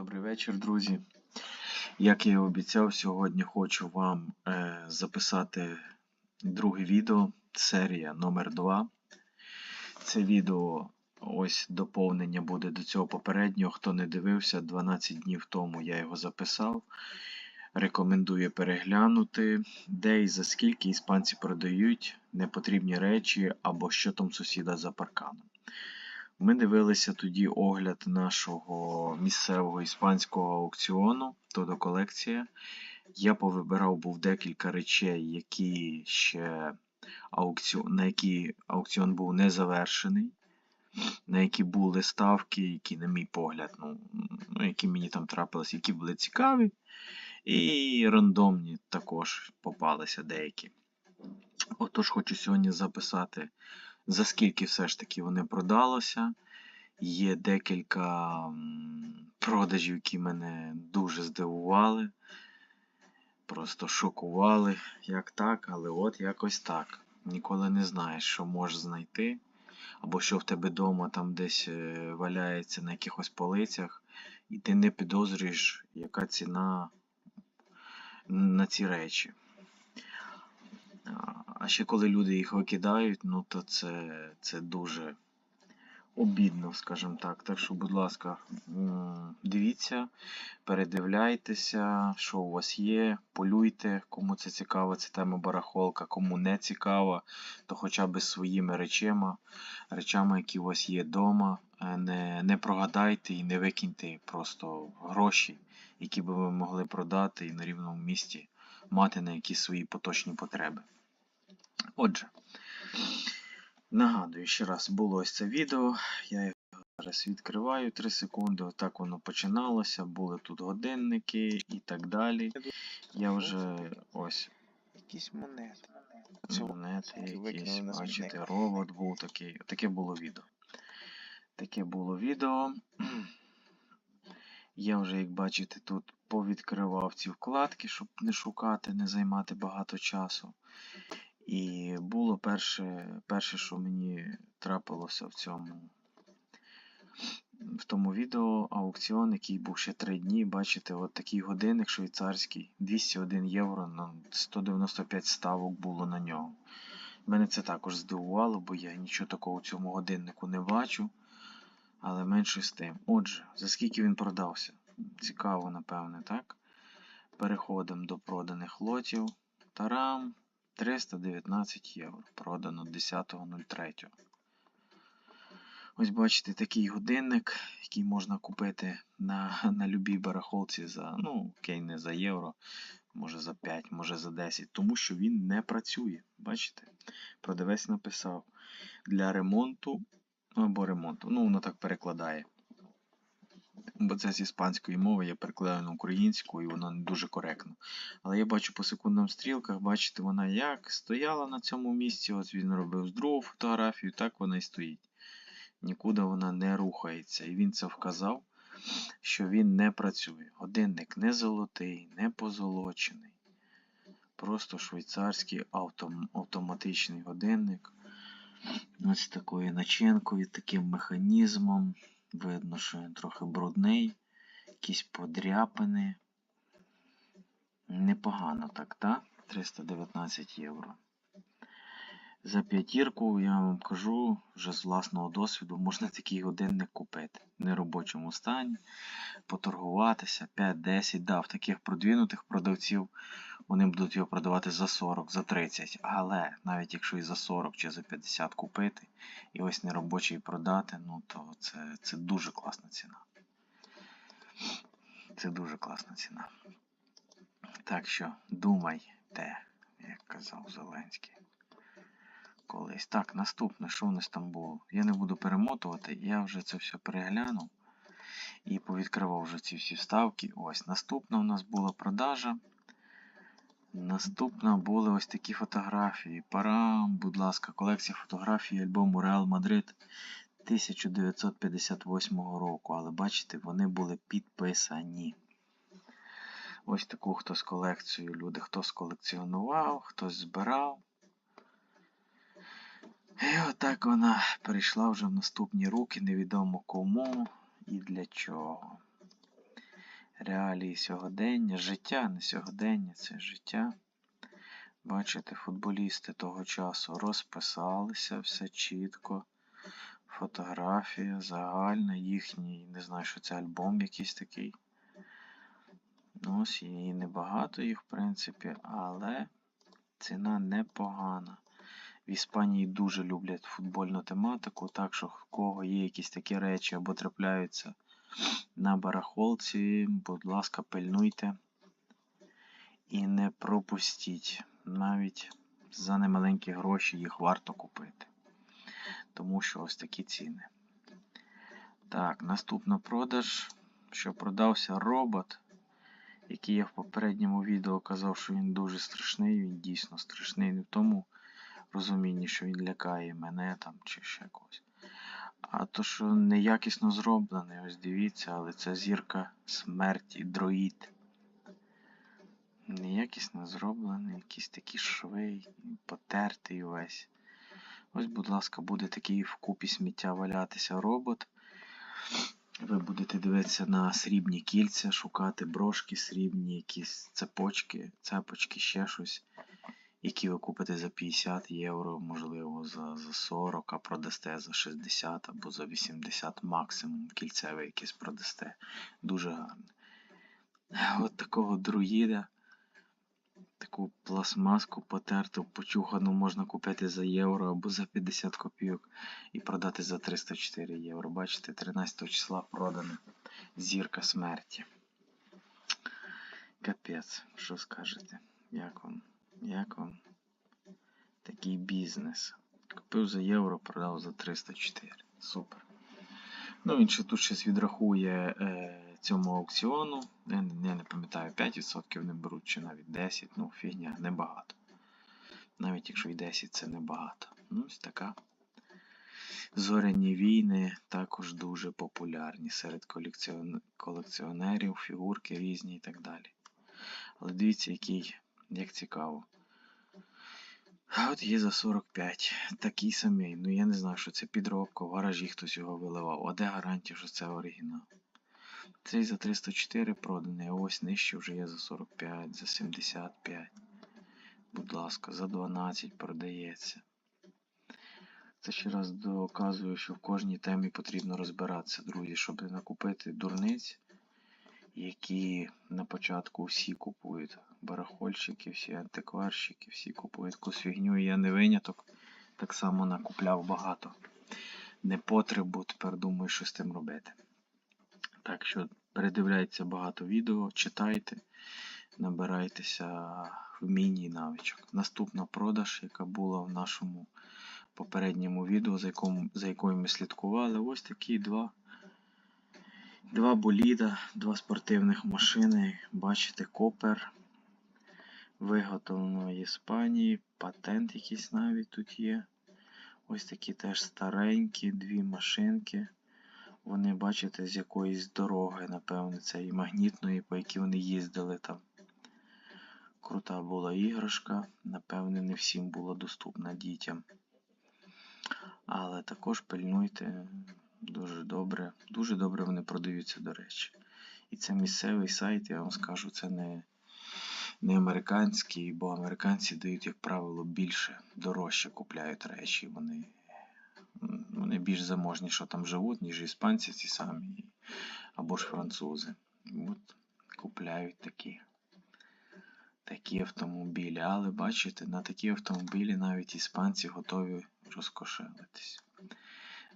Добрий вечір, друзі. Як я і обіцяв, сьогодні хочу вам е, записати друге відео, серія номер 2 Це відео ось доповнення буде до цього попереднього. Хто не дивився, 12 днів тому я його записав. Рекомендую переглянути, де і за скільки іспанці продають непотрібні речі або що там сусіда за парканом. Ми дивилися тоді огляд нашого місцевого іспанського аукціону, Тодо колекція. Я повибирав був декілька речей, які ще аукціон, на які аукціон був не завершений, на які були ставки, які, на мій погляд, ну, ну які мені там трапились, які були цікаві. І рандомні також попалися деякі. Отож, хочу сьогодні записати за скільки все ж таки вони продалося. Є декілька продажів, які мене дуже здивували. Просто шокували, як так, але от якось так. Ніколи не знаєш, що можеш знайти. Або що в тебе вдома там десь е, валяється на якихось полицях, і ти не підозрюєш, яка ціна на ці речі. А ще коли люди їх викидають, ну то це, це дуже обідно, скажімо так. Так що, будь ласка, дивіться, передивляйтеся, що у вас є, полюйте, кому це цікаво, це тема барахолка, кому не цікава, то хоча б своїми речами, речами, які у вас є вдома. Е, не не прогадайте і не викиньте просто гроші, які би ви могли продати і на рівному місці мати на якісь свої поточні потреби. Отже, нагадую, ще раз було ось це відео. Я його зараз відкриваю 3 секунди. Отак воно починалося. Були тут годинники і так далі. Я вже ось. Якісь монети. Монети якісь, бачите, робот був такий. Таке було відео. Таке було відео. Я вже, як бачите, тут повідкривав ці вкладки, щоб не шукати, не займати багато часу. І було перше, перше, що мені трапилося в цьому в тому відео аукціон, який був ще 3 дні. Бачите, от такий годинник швейцарський, 201 євро, на 195 ставок було на нього. Мене це також здивувало, бо я нічого такого в цьому годиннику не бачу. Але менше з тим. Отже, за скільки він продався? Цікаво, напевне, так? Переходимо до проданих лотів. Тарам! 319 євро. Продано 10.03. Ось бачите такий годинник, який можна купити на на любій барахолці за, ну, окей, не за євро, може за 5, може за 10, тому що він не працює. Бачите? Продавець написав для ремонту або ремонту. Ну, воно так перекладає бо це з іспанської мови, я перекладаю на українську і воно не дуже коректно. Але я бачу по секундним стрілках, бачите, вона як стояла на цьому місці, ось він робив з другу фотографію, так вона і стоїть. Нікуди вона не рухається. І він це вказав, що він не працює. Годинник не золотий, не позолочений. Просто швейцарський автом, автоматичний годинник. Ось такою начинкою, таким механізмом. Видно, що він трохи брудний, якісь подряпини. Непогано так, так? 319 євро. За п'ятірку, я вам кажу, вже з власного досвіду можна такий годинник купити. В неробочому стані, поторгуватися 5-10. Да, в таких продвинутих продавців вони будуть його продавати за 40, за 30. Але навіть якщо і за 40 чи за 50 купити, і ось неробочий продати, ну то це, це дуже класна ціна. Це дуже класна ціна. Так що думайте, як казав Зеленський. Колись. Так, наступне, що у нас там було? Я не буду перемотувати, я вже це все переглянув і повідкривав вже ці всі вставки. Ось, наступна у нас була продажа. Наступна були ось такі фотографії. Парам, будь ласка, колекція фотографій альбому Реал Мадрид 1958 року. Але бачите, вони були підписані. Ось таку хто з колекцією. Люди, хто сколекціонував, хтось збирав. І отак вона перейшла вже в наступні руки, невідомо кому і для чого. реалії сьогодення, життя, не сьогодення, це життя. Бачите, футболісти того часу розписалися все чітко. Фотографія загальна, їхній, не знаю, що це альбом якийсь такий. Ну, ось і небагато їх, в принципі, але ціна непогана. В Іспанії дуже люблять футбольну тематику, так що в кого є якісь такі речі або трапляються на барахолці, будь ласка, пильнуйте і не пропустіть. Навіть за немаленькі гроші їх варто купити. Тому що ось такі ціни. Так, наступна продаж, що продався робот, який я в попередньому відео казав, що він дуже страшний, він дійсно страшний. Не в тому розумінні, що він лякає мене там чи ще когось. А то, що неякісно зроблений, ось дивіться, але це зірка смерті, дроїд. Неякісно зроблений, якісь такі шви, потертий весь. Ось, будь ласка, буде такий в купі сміття валятися робот. Ви будете дивитися на срібні кільця, шукати брошки срібні, якісь цепочки, цепочки, ще щось, які ви купите за 50 євро, можливо, за, за 40, а продасте за 60 або за 80 максимум кільцеве якесь продасте. Дуже гарне. От такого друїда. Таку пластмаску потерту, почухану можна купити за євро або за 50 копійок і продати за 304 євро. Бачите, 13 числа продана зірка смерті. Капець, що скажете? Як вам? Як вам такий бізнес? Купив за євро, продав за 304. Супер. Ну, він ще тут щось відрахує. Е цьому аукціону. Я не, не пам'ятаю, 5% не беруть чи навіть 10%, ну фігня, небагато. Навіть якщо і 10 це небагато. Ну, ось така. Зоряні війни також дуже популярні серед колекціон... колекціонерів, фігурки різні і так далі. Але дивіться, який, як цікаво. А от є за 45. Такий самий. Ну я не знаю, що це підробка, в гаражі хтось його виливав. А де гарантія, що це оригінал? Цей за 304 проданий, а ось нижче вже є за 45, за 75. Будь ласка, за 12 продається. Це ще раз доказує, що в кожній темі потрібно розбиратися, друзі, щоб не накупити дурниць, які на початку всі купують. Барахольщики, всі антикварщики, всі купують якусь фігню, і я не виняток. Так само накупляв багато непотребу, тепер думаю, що з тим робити. Так що передивляйте багато відео, читайте, набирайтеся вмінь і навичок. Наступна продаж, яка була в нашому попередньому відео, за якою ми слідкували, ось такі два два боліда, два спортивних машини. Бачите, копер. Виготовлено в Іспанії, патент якийсь навіть тут є. Ось такі теж старенькі дві машинки. Вони, бачите, з якоїсь дороги, напевно, це і магнітної, по якій вони їздили там. Крута була іграшка, напевне, не всім була доступна дітям. Але також пильнуйте дуже добре. Дуже добре вони продаються, до речі. І це місцевий сайт, я вам скажу, це не не американський, бо американці дають, як правило, більше, дорожче купляють речі. Вони вони більш заможні, що там живуть, ніж іспанці ці самі, або ж французи. От Купляють такі такі автомобілі. Але бачите, на такі автомобілі навіть іспанці готові розкошелитись.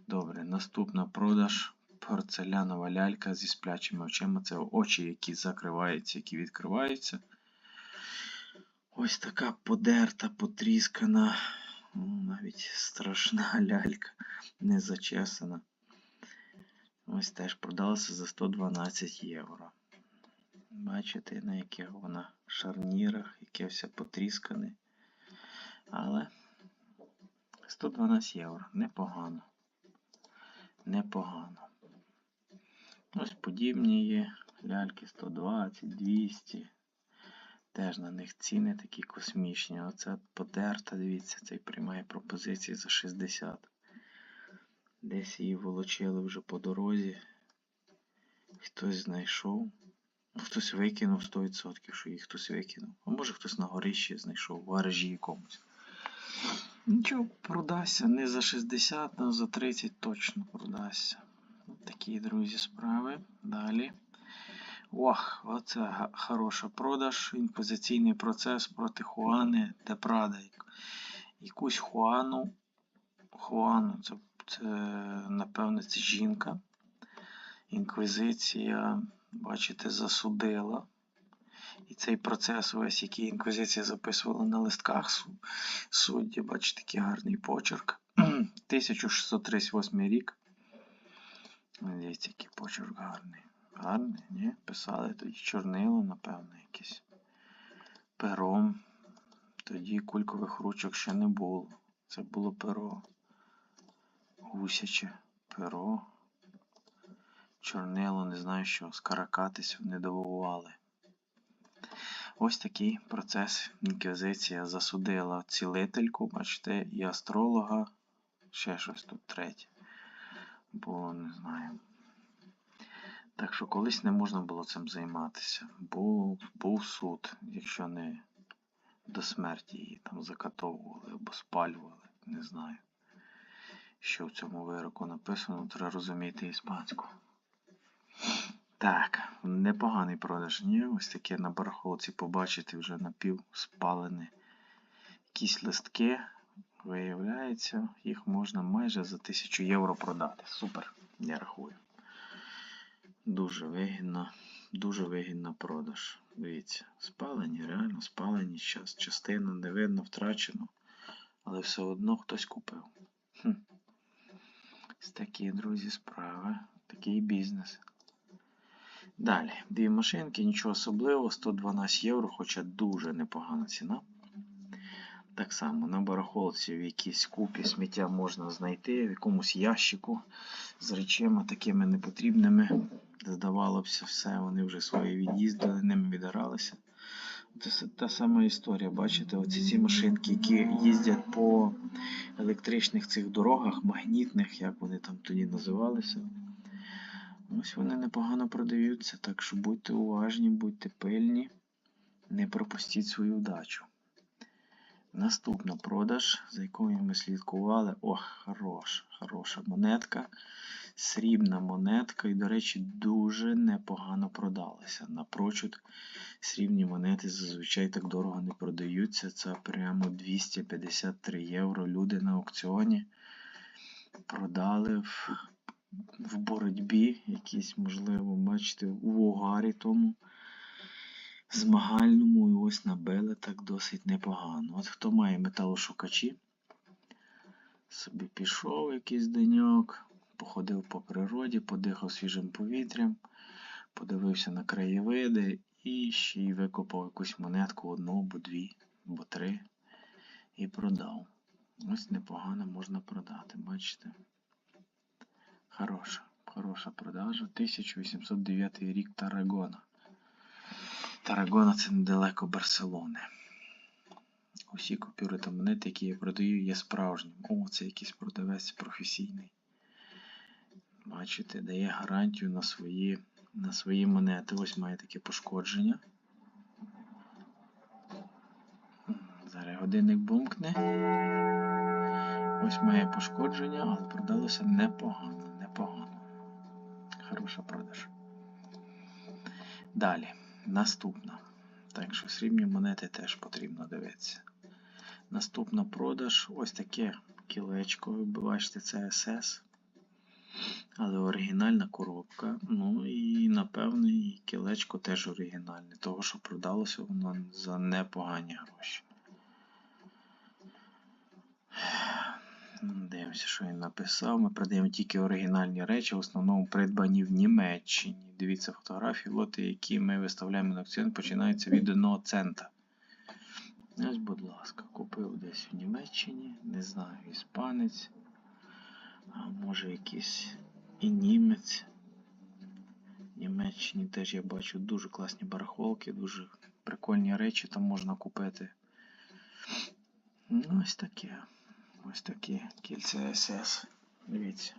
Добре, наступна продаж. Порцелянова лялька зі сплячими очима. Це очі, які закриваються, які відкриваються. Ось така подерта, потріскана. Навіть страшна лялька, не зачесана. Ось теж продалася за 112 євро. Бачите, на яких вона шарнірах, яке все потріскане. Але 112 євро. Непогано. Непогано. Ось подібні є. Ляльки 120, 200. Теж на них ціни такі космічні. Оце подерта, дивіться, цей приймає пропозиції за 60. Десь її волочили вже по дорозі. Хтось знайшов. Хтось викинув 100%, що їх хтось викинув. А може хтось на горищі знайшов, в гаражі якомусь. Нічого, продасться. Не за 60, але за 30 точно продасться. Такі, друзі, справи. Далі. Ох, оце хороша продаж. Інквізиційний процес проти Хуани та Прада. Якусь Хуану. Хуану, це, це напевне, це жінка. Інквізиція, бачите, засудила. І цей процес весь, який інквізиція записувала на листках су- судді, бачите, такий гарний почерк. 1638 рік. Дивіться, який почерк гарний. Гарний, ні? Писали тоді чорнило, напевно, якесь. Пером. Тоді кулькових ручок ще не було. Це було перо. Гусяче перо. Чорнило, не знаю що, скаракатись не дивували. Ось такий процес інквізиція засудила цілительку, бачите, і астролога, ще щось тут третє. Було, не знаю. Так що колись не можна було цим займатися. Був, був суд, якщо не до смерті її там закатовували або спалювали, не знаю. Що в цьому вироку написано, треба розуміти іспанську. Так, непоганий продаж. Ні, ось таке на барахолці побачити вже напівспалене. Якісь листки. Виявляється, їх можна майже за 1000 євро продати. Супер, я рахую. Дуже вигідно, дуже вигідно продаж. Дивіться, спалені, реально спалені. Час, частина не видно, втрачено. Але все одно хтось купив. Хм. Ось такі, друзі, справи. Такий бізнес. Далі, дві машинки, нічого особливого, 112 євро, хоча дуже непогана ціна. Так само на барахолці в якійсь купі сміття можна знайти, в якомусь ящику з речами такими непотрібними. Здавалося, все, вони вже свої від'їздили, ними відиралися. Це та сама історія, бачите, оці ці машинки, які їздять по електричних цих дорогах, магнітних, як вони там тоді називалися. Ось вони непогано продаються, так що будьте уважні, будьте пильні, не пропустіть свою вдачу. Наступна продаж, за якою ми слідкували. Ох, хороша, хороша монетка. Срібна монетка, і, до речі, дуже непогано продалася. Напрочуд, срібні монети зазвичай так дорого не продаються. Це прямо 253 євро. Люди на аукціоні продали в, в боротьбі, якісь, можливо, бачите, у угарі тому змагальному і ось набили так досить непогано. От хто має металошукачі, собі пішов якийсь деньок, походив по природі, подихав свіжим повітрям, подивився на краєвиди і ще й викопав якусь монетку одну або дві, або три і продав. Ось непогано можна продати, бачите? Хороша, хороша продажа. 1809 рік Тарагона. Тарагона це недалеко Барселони. Усі купюри та монети, які я продаю, є справжніми. О, це якийсь продавець професійний. Бачите, дає гарантію на свої, на свої монети. Ось має таке пошкодження. Зараз годинник бумкне. Ось має пошкодження, але продалося непогано, непогано. Хороша продаж. Далі, наступна. Так що срібні монети теж потрібно дивитися. Наступна продаж ось таке кілечко. Ви бачите, це СС. Але оригінальна коробка. Ну і напевне і кілечко теж оригінальне, того що продалося воно за непогані гроші. Дивимося, що він написав. Ми продаємо тільки оригінальні речі, в основному придбані в Німеччині. Дивіться фотографії, лоти, які ми виставляємо на аукціон, починаються від 1 цента. Ось, будь ласка, купив десь в Німеччині, не знаю, іспанець, а може якийсь і німець. В Німеччині теж я бачу дуже класні барахолки, дуже прикольні речі там можна купити. Ну, ось таке. Ось такі кільця СС. Дивіться.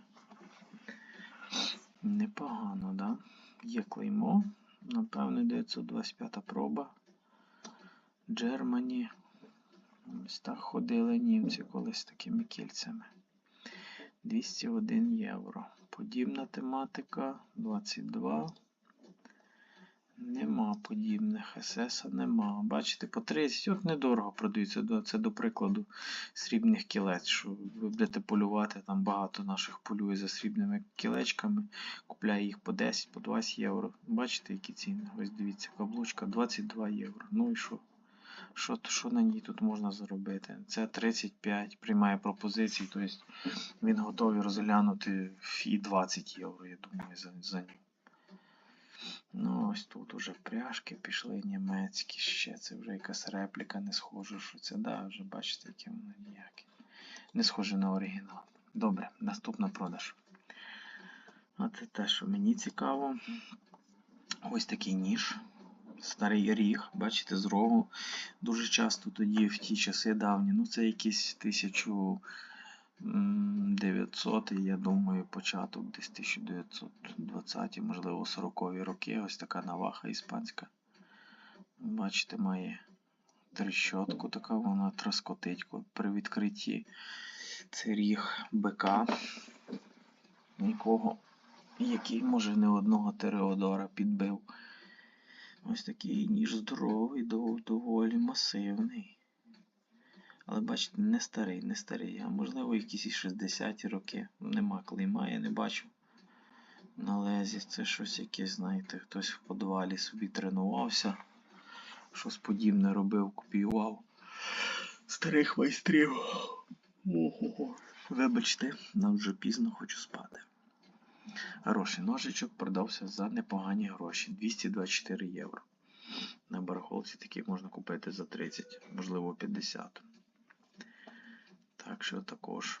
Непогано, да? Є клеймо. Напевне, 925 проба. Джермані. Ось так ходили німці колись такими кільцями. 201 євро. Подібна тематика 22. Нема подібних СС нема. Бачите, по 30. От недорого продаються. Це до прикладу срібних кілець. Що ви будете полювати, там багато наших полює за срібними кілечками. Купляє їх по 10, по 20 євро. Бачите, які ціни? Ось дивіться, каблучка 22 євро. Ну і що? Що, що на ній тут можна заробити? Це 35, приймає пропозиції, тобто він готовий розглянути і 20 євро, я думаю, за, за нього. Ну, ось тут уже пряжки пішли німецькі ще. Це вже якась репліка, не схоже, що це. Да, вже бачите, яке воно ніяке. Не схоже на оригінал. Добре, наступна продаж. А це те, що мені цікаво. Ось такий ніж. Старий ріг, бачите, з рогу. Дуже часто тоді, в ті часи давні, ну це якісь 1900, я думаю, початок десь 1920, можливо, 40-ві роки. Ось така наваха іспанська. Бачите, має трещотку, така вона траскотить при відкритті. Це ріг бика, якого, який може не одного Тереодора підбив. Ось такий ніж здоровий, доволі масивний. Але бачите, не старий, не старий, а можливо якісь і 60-ті роки. Нема клейма, я не бачу. На лезі це щось якесь, знаєте, хтось в подвалі собі тренувався. Щось подібне робив, копіював. Старих майстрів. Ого. Вибачте, нам вже пізно хочу спати. Хороший ножичок продався за непогані гроші 224 євро. На барахолці такий можна купити за 30, можливо 50. Так що також.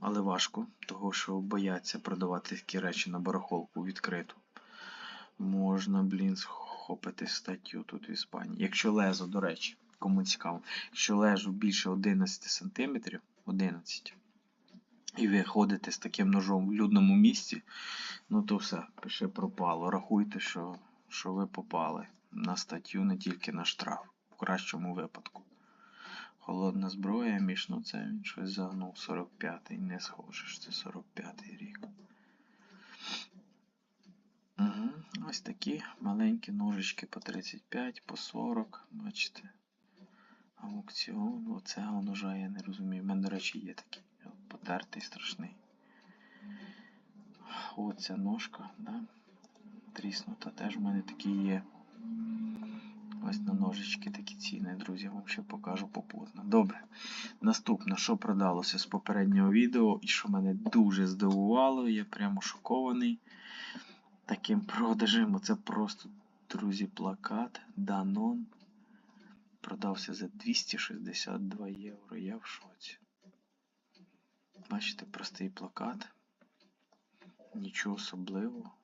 Але важко, того що бояться продавати такі речі на барахолку відкриту. Можна, блін, схопити статтю тут в Іспанії. Якщо лезо, до речі, кому цікаво, якщо лежу більше 11 см, 11, і ви ходите з таким ножом в людному місці, ну то все, пише пропало. Рахуйте, що, що ви попали на статтю, не тільки на штраф, в кращому випадку. Холодна зброя, між, ну це він щось загнув 45-й, не схоже, що це 45-й рік. Угу. Ось такі маленькі ножички по 35, по 40, бачите. Аукціон, оцього ножа я не розумію. У мене, до речі, є такий. Потертий страшний. Оця ножка, да? Тріснута. Теж в мене такі є. Ось на ножички такі ціни, друзі, вам ще покажу попутно. Добре. Наступне, що продалося з попереднього відео, і що мене дуже здивувало, я прямо шокований таким продажем. Оце просто, друзі, плакат Danone продався за 262 євро. Я в шоці. Бачите, простий плакат. Нічого особливого.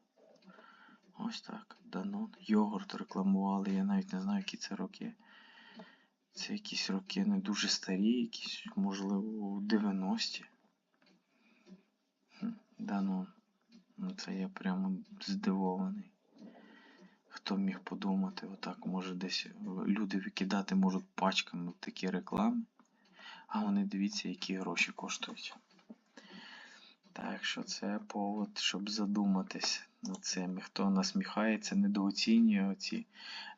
Ось так. Данон. Йогурт рекламували. Я навіть не знаю, які це роки. Це якісь роки не дуже старі, якісь, можливо, 90-ті. Данон. Ну це я прямо здивований. Хто міг подумати, отак може десь люди викидати можуть пачками такі реклами. А вони дивіться, які гроші коштують. Так що це повод, щоб задуматись цим. Хто насміхається, недооцінює оці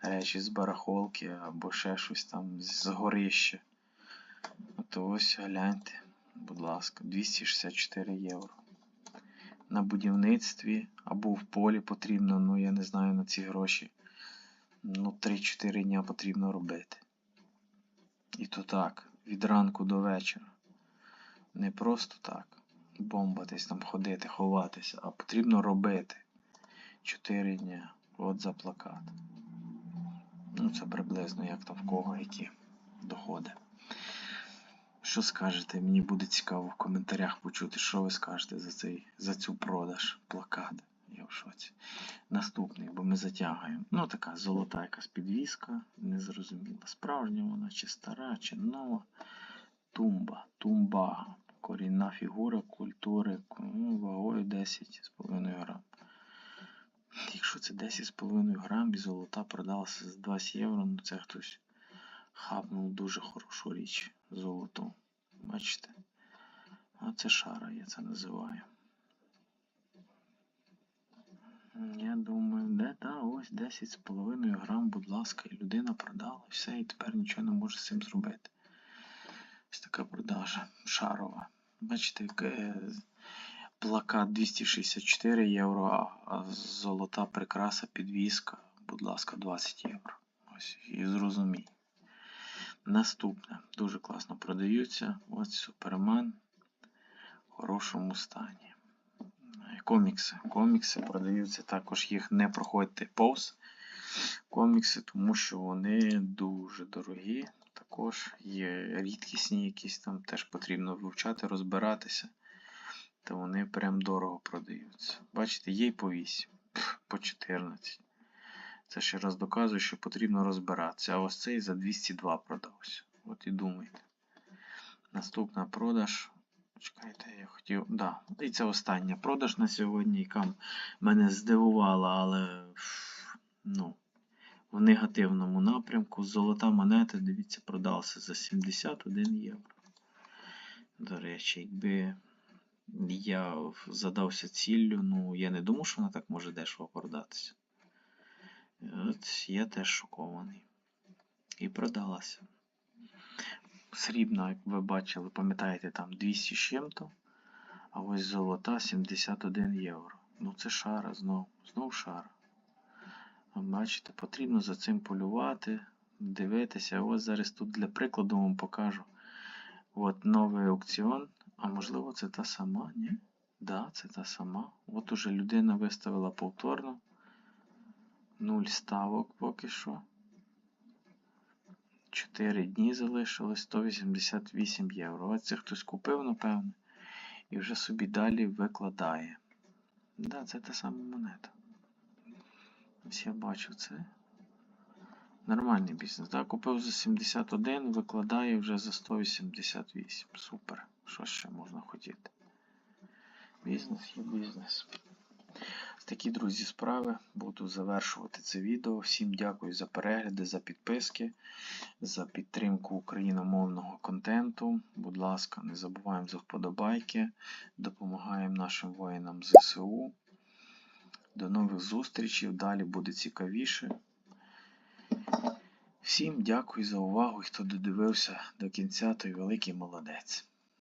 речі з барахолки або ще щось там з горища. То ось гляньте, будь ласка, 264 євро. На будівництві або в полі потрібно, ну я не знаю на ці гроші. Ну, 3-4 дня потрібно робити. І то так, від ранку до вечора. Не просто так бомбатись там ходити, ховатися, а потрібно робити 4 дня. От за плакат. Ну, це приблизно як там в кого які доходи. Що скажете? Мені буде цікаво в коментарях почути, що ви скажете за цей, за цю продаж плакат. Я в шоці. Наступний, бо ми затягуємо. Ну, така золота якась підвіска, незрозуміла, справжня вона, чи стара, чи нова. Тумба, тумба. Корінна фігура культури вагою 10,5 грам. Якщо це 10,5 грам і золота продалася за 20 євро, ну це хтось хапнув дуже хорошу річ золоту. Бачите? А це шара, я це називаю. Я думаю, де та ось 10,5 грам, будь ласка, і людина продала, все, і тепер нічого не може з цим зробити. Ось така продажа шарова. Бачите, плакат 264 євро, а золота прикраса підвіска, будь ласка, 20 євро. Ось і зрозумій. Наступне. Дуже класно продаються. Ось Супермен в хорошому стані. Комікси. Комікси продаються також, їх не проходьте повз. Комікси, тому що вони дуже дорогі. Також є рідкісні якісь там, теж потрібно вивчати, розбиратися. Та вони прям дорого продаються. Бачите, є й по 8, по 14. Це ще раз доказує, що потрібно розбиратися. А ось цей за 202 продався. От і думайте. Наступна продаж. Чекайте, я хотів. Да. І це остання продаж на сьогодні, яка мене здивувала, але ну, в негативному напрямку. Золота монета, дивіться, продалася за 71 євро. До речі, якби я задався ціллю, ну я не думав, що вона так може дешево продатися. От я теж шокований. І продалася. Срібна, як ви бачили, пам'ятаєте, там 200 з чим-то, а ось золота 71 євро. Ну це шара знов, знов шара. Бачите, потрібно за цим полювати, дивитися. Ось зараз тут для прикладу вам покажу. От новий аукціон. А можливо це та сама, ні? Да, це та сама. От уже людина виставила повторно. Нуль ставок поки що. 4 дні залишилось 188 євро. Ось це хтось купив, напевно, і вже собі далі викладає. Да, це та сама монета. Ось я бачу це. Нормальний бізнес. Так, купив за 71, викладає вже за 188. Супер. Що ще можна хотіти? Бізнес є бізнес. Такі, друзі, справи. Буду завершувати це відео. Всім дякую за перегляди, за підписки, за підтримку україномовного контенту. Будь ласка, не забуваємо за вподобайки. Допомагаємо нашим воїнам ЗСУ. До нових зустрічей. Далі буде цікавіше. Всім дякую за увагу, хто додивився до кінця, той великий молодець.